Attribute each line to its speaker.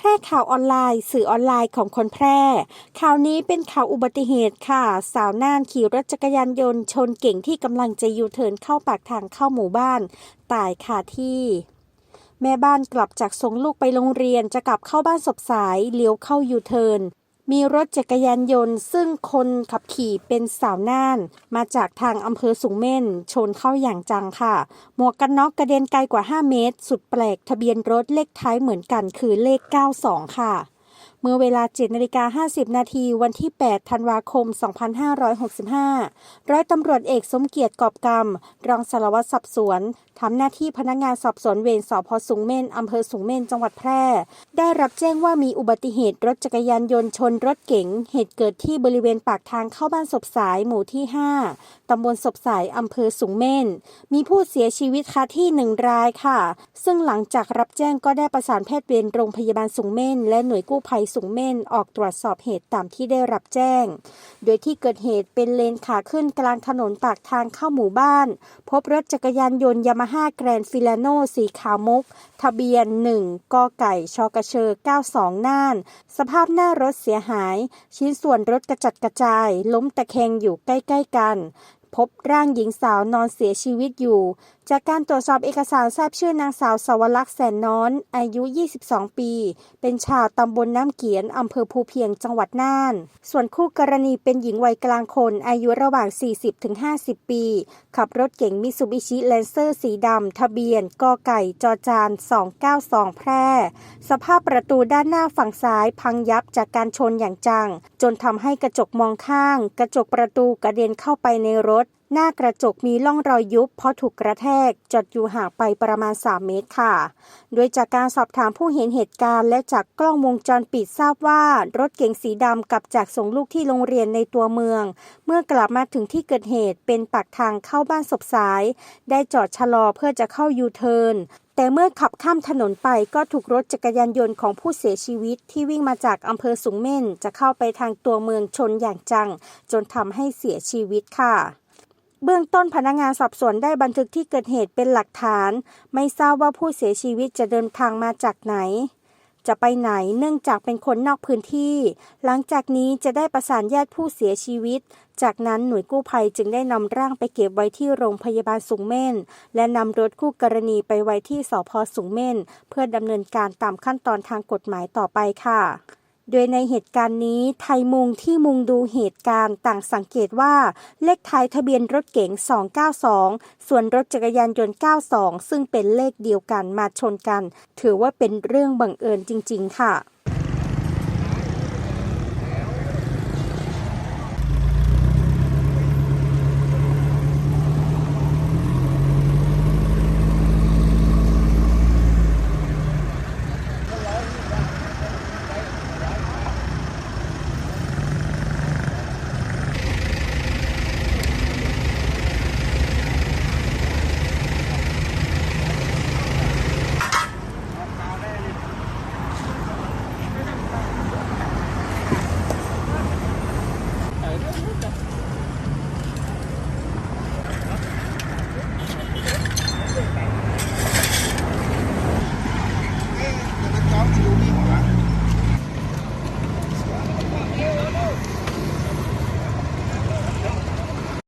Speaker 1: แพร่ข่าวออนไลน์ สื่อออนไลน์ของคนแพร่ ข่าวนี้เป็นข่าวอุบัติเหตุค่ะ สาวน่านขี่รถจักรยานยนต์ชนเก่งที่กำลังจะยูเทิร์นเข้าปากทางเข้าหมู่บ้าน ตายคาที่แม่บ้านกลับจากส่งลูกไปโรงเรียนจะกลับเข้าบ้านศพสายเลี้ยวเข้ายูเทิร์น มีรถจักรยานยนต์ ซึ่งคนขับขี่เป็นสาวน่าน มาจากทางอำเภอสูงเม่น ชนเข้าอย่างจังค่ะ หมวกกันน็อกกระเด็นไกลกว่า 5 เมตร สุดแปลกทะเบียนรถเลขท้ายเหมือนกันคือเลข 92 ค่ะ เมื่อเวลา7นาฬิกา50 นาทีวันที่ 8 ธันวาคม 2565 ร้อยตำรวจเอกสมเกียรติกอบกรรม รองสารวัตรสอบสวนทำหน้าที่พนักงานสอบสวนเวรสพสูงเม่นอำเภอสูงเม่นจังหวัดแพร่ ได้รับแจ้งว่ามีอุบัติเหตุรถจักรยานยนต์ชนรถเก๋ง เหตุเกิดที่บริเวณปากทางเข้าบ้านศพสายหมู่ที่ 5 ตำบลศพสายอำเภอสูงเม่น มีผู้เสียชีวิตคาที่หนึ่งรายค่ะ ซึ่งหลังจากรับแจ้งก็ได้ประสานแพทย์เวรโรงพยาบาลสูงเม่นและหน่วยกู้ภัยสูงเม่นออกตรวจสอบเหตุตามที่ได้รับแจ้ง โดยที่เกิดเหตุเป็นเลนขาขึ้นกลางถนนปากทางเข้าหมู่บ้าน พบรถจักรยานยนต์ยามาฮ่าแกรนฟิลาโนสีขาวมุก ทะเบียน 1กไก่ชกเชอ92 น่าน สภาพหน้ารถเสียหาย ชิ้นส่วนรถกระจัดกระจาย ล้มตะแคงอยู่ใกล้ ๆ กัน พบร่างหญิงสาวนอนเสียชีวิตอยู่ จากการตรวจสอบเอกสารทราบชื่อนางสาวสวรักษ์แสนน้อน อายุ 22 ปี เป็นชาวตำบลน้ำเกียนอำเภอภูเพียงจังหวัดน่าน ส่วนคู่กรณีเป็นหญิงวัยกลางคน อายุระหว่าง 40-50 ปี ขับรถเก๋งมิซูบิชิแลนเซอร์สีดำ ทะเบียนกไก่จอจาน 292 แพร่ สภาพประตูด้านหน้าฝั่งซ้ายพังยับจากการชนอย่างจัง จนทำให้กระจกมองข้าง กระจกประตูกระเด็นเข้าไปในรถ หน้ากระจกมีร่องรอยยุบเพราะถูกกระแทกจอดอยู่ห่างไปประมาณ 3 เมตรค่ะ โดยจากการสอบถามผู้เห็นเหตุการณ์และจากกล้องวงจรปิดทราบว่ารถเก๋งสีดำกลับจากส่งลูกที่โรงเรียนในตัวเมือง เมื่อกลับมาถึงที่เกิดเหตุเป็นปากทางเข้าบ้านศพสาย ได้จอดชะลอเพื่อจะเข้ายูเทิร์นแต่เมื่อขับข้ามถนนไปก็ถูกรถจักรยานยนต์ของผู้เสียชีวิตที่วิ่งมาจากอำเภอสูงเม่น จะเข้าไปทางตัวเมืองชนอย่างจัง จนทำให้เสียชีวิตค่ะ เบื้องต้นพนักงานสอบสวนได้บันทึกที่เกิดเหตุเป็นหลักฐาน ไม่ทราบว่าผู้เสียชีวิตจะเดินทางมาจากไหน จะไปไหนเนื่องจากเป็นคนนอกพื้นที่ หลังจากนี้จะได้ประสานญาติผู้เสียชีวิต จากนั้นหน่วยกู้ภัยจึงได้นำร่างไปเก็บไว้ที่โรงพยาบาลสูงเม่น และนำรถคู่กรณีไปไว้ที่สพสูงเม่น เพื่อดำเนินการตามขั้นตอนทางกฎหมายต่อไปค่ะ โดยในเหตุการณ์นี้ไทยมุงที่มุงดูเหตุการณ์ต่างสังเกตว่า เลขท้ายทะเบียนรถเก๋ง 292 ส่วนรถจักรยานยนต์ 92 ซึ่งเป็นเลขเดียวกันมาชนกัน ถือว่าเป็นเรื่องบังเอิญจริง ๆ ค่ะ